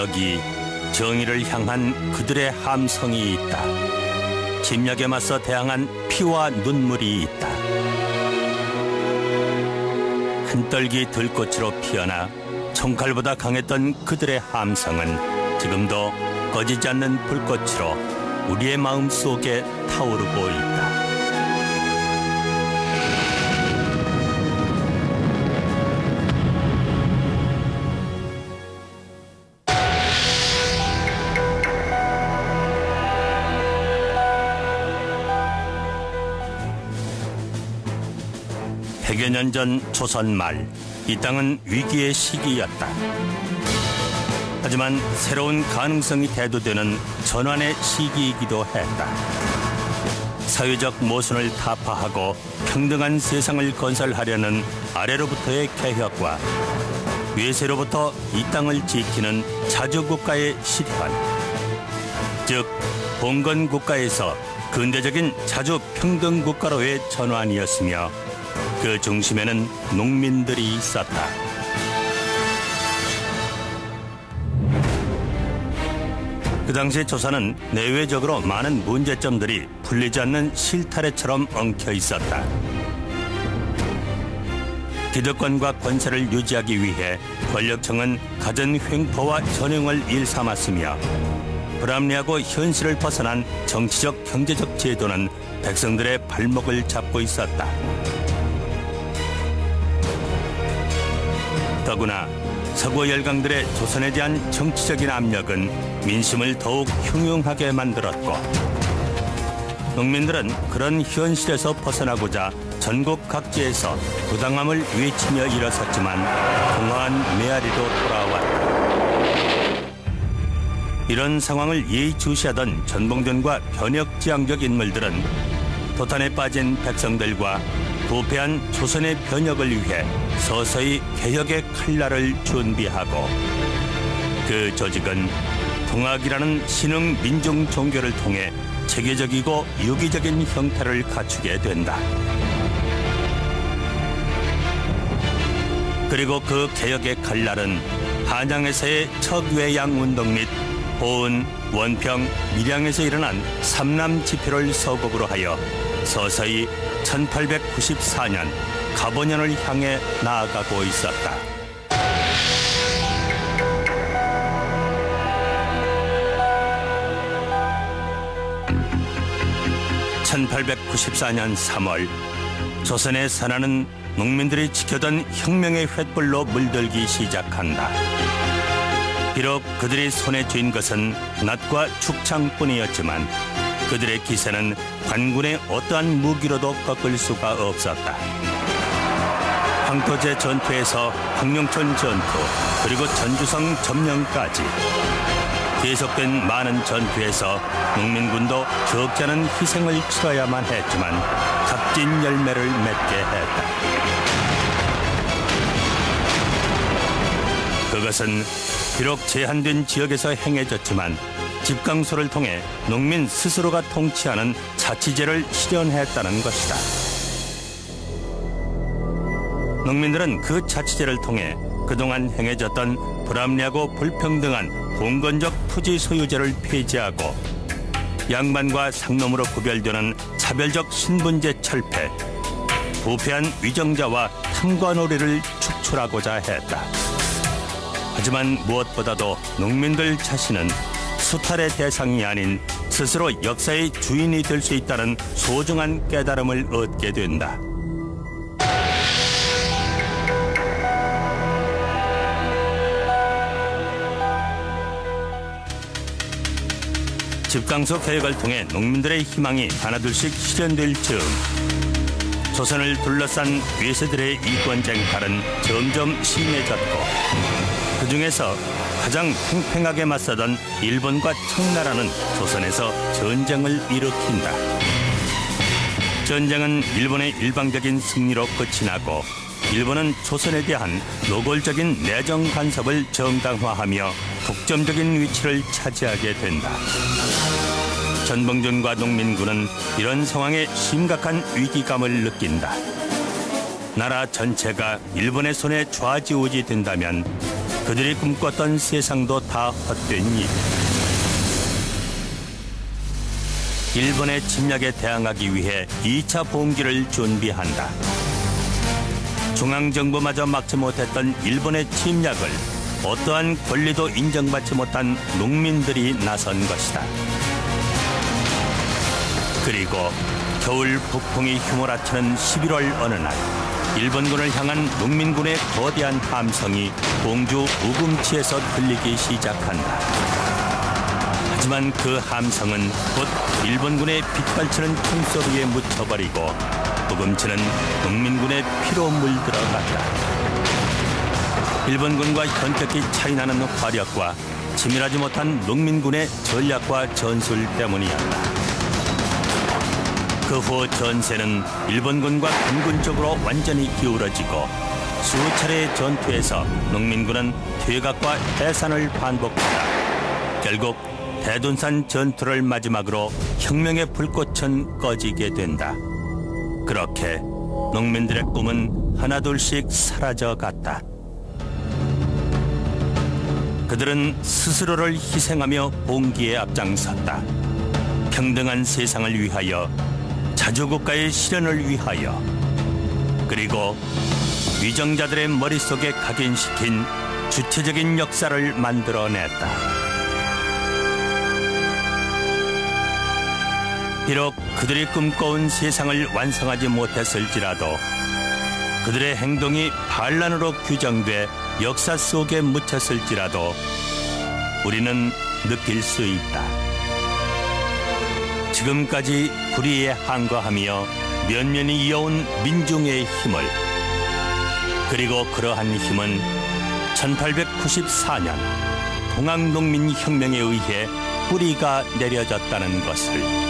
여기 정의를 향한 그들의 함성이 있다. 침략에 맞서 대항한 피와 눈물이 있다. 한떨기 들꽃으로 피어나 총칼보다 강했던 그들의 함성은 지금도 꺼지지 않는 불꽃으로 우리의 마음 속에 타오르고 있다. 백여 년 전 조선 말 이 땅은 위기의 시기였다. 하지만 새로운 가능성이 대두되는 전환의 시기이기도 했다. 사회적 모순을 타파하고 평등한 세상을 건설하려는 아래로부터의 개혁과 외세로부터 이 땅을 지키는 자주국가의 실현, 즉 봉건 국가에서 근대적인 자주 평등 국가로의 전환이었으며 그 중심에는 농민들이 있었다. 그 당시 조선은 내외적으로 많은 문제점들이 풀리지 않는 실타래처럼 엉켜 있었다. 기득권과 권세를 유지하기 위해 권력층은 갖은 횡포와 전형을 일삼았으며 불합리하고 현실을 벗어난 정치적 경제적 제도는 백성들의 발목을 잡고 있었다. 더구나 서구 열강들의 조선에 대한 정치적인 압력은 민심을 더욱 흉흉하게 만들었고 농민들은 그런 현실에서 벗어나고자 전국 각지에서 부당함을 외치며 일어섰지만 공허한 메아리로 돌아왔다. 이런 상황을 예의주시하던 전봉전과 변혁지향적 인물들은 도탄에 빠진 백성들과 부패한 조선의 변혁을 위해 서서히 개혁의 칼날을 준비하고 그 조직은 동학이라는 신흥 민중 종교를 통해 체계적이고 유기적인 형태를 갖추게 된다. 그리고 그 개혁의 칼날은 한양에서의 척외양 운동 및 보은, 원평, 밀양에서 일어난 삼남 집회를 서곡으로 하여 서서히 1894년 가보년을 향해 나아가고 있었다. 1894년 3월 조선의 산하는 농민들이 지켜던 혁명의 횃불로 물들기 시작한다. 비록 그들이 손에 쥔 것은 낫과 축창뿐이었지만 그들의 기세는 관군의 어떠한 무기로도 꺾을 수가 없었다. 황토제 전투에서 황룡천 전투 그리고 전주성 점령까지 계속된 많은 전투에서 농민군도 적지 않은 희생을 치러야만 했지만 값진 열매를 맺게 했다. 그것은 비록 제한된 지역에서 행해졌지만 집강소를 통해 농민 스스로가 통치하는 자치제를 실현했다는 것이다. 농민들은 그 자치제를 통해 그동안 행해졌던 불합리하고 불평등한 봉건적 토지 소유제를 폐지하고 양반과 상놈으로 구별되는 차별적 신분제 철폐, 부패한 위정자와 탐관오리를 축출하고자 했다. 하지만 무엇보다도 농민들 자신은 수탈의 대상이 아닌 스스로 역사의 주인이 될 수 있다는 소중한 깨달음을 얻게 된다. 집강소 개혁을 통해 농민들의 희망이 하나둘씩 실현될 즈음 조선을 둘러싼 외세들의 이권 쟁 탈은 점점 심해졌고 그 중에서 가장 팽팽하게 맞서던 일본과 청나라는 조선에서 전쟁을 일으킨다. 전쟁은 일본의 일방적인 승리로 끝이 나고 일본은 조선에 대한 노골적인 내정 간섭을 정당화하며 독점적인 위치를 차지하게 된다. 전봉준과 농민군은 이런 상황에 심각한 위기감을 느낀다. 나라 전체가 일본의 손에 좌지우지 된다면 그들이 꿈꿨던 세상도 다 헛된 일. 일본의 침략에 대항하기 위해 2차 봉기를 준비한다. 중앙정부마저 막지 못했던 일본의 침략을 어떠한 권리도 인정받지 못한 농민들이 나선 것이다. 그리고 겨울 북풍이 휘몰아치는 11월 어느 날 일본군을 향한 농민군의 거대한 함성이 공주 우금치에서 들리기 시작한다. 하지만 그 함성은 곧 일본군의 빗발치는 총소리에 묻혀버리고 우금치는 농민군의 피로 물들어갔다. 일본군과 현격히 차이나는 화력과 치밀하지 못한 농민군의 전략과 전술 때문이었다. 그 후 전세는 일본군과 군군적으로 완전히 기울어지고 수차례의 전투에서 농민군은 퇴각과 해산을 반복하다 결국 대둔산 전투를 마지막으로 혁명의 불꽃은 꺼지게 된다. 그렇게 농민들의 꿈은 하나둘씩 사라져 갔다. 그들은 스스로를 희생하며 봉기에 앞장섰다. 평등한 세상을 위하여 자주국가의 실현을 위하여 그리고 위정자들의 머릿속에 각인시킨 주체적인 역사를 만들어냈다. 비록 그들이 꿈꿔온 세상을 완성하지 못했을지라도 그들의 행동이 반란으로 규정돼 역사 속에 묻혔을지라도 우리는 느낄 수 있다. 지금까지 불의에 항거하며 면면이 이어온 민중의 힘을 그리고 그러한 힘은 1894년 동학농민혁명에 의해 뿌리가 내려졌다는 것을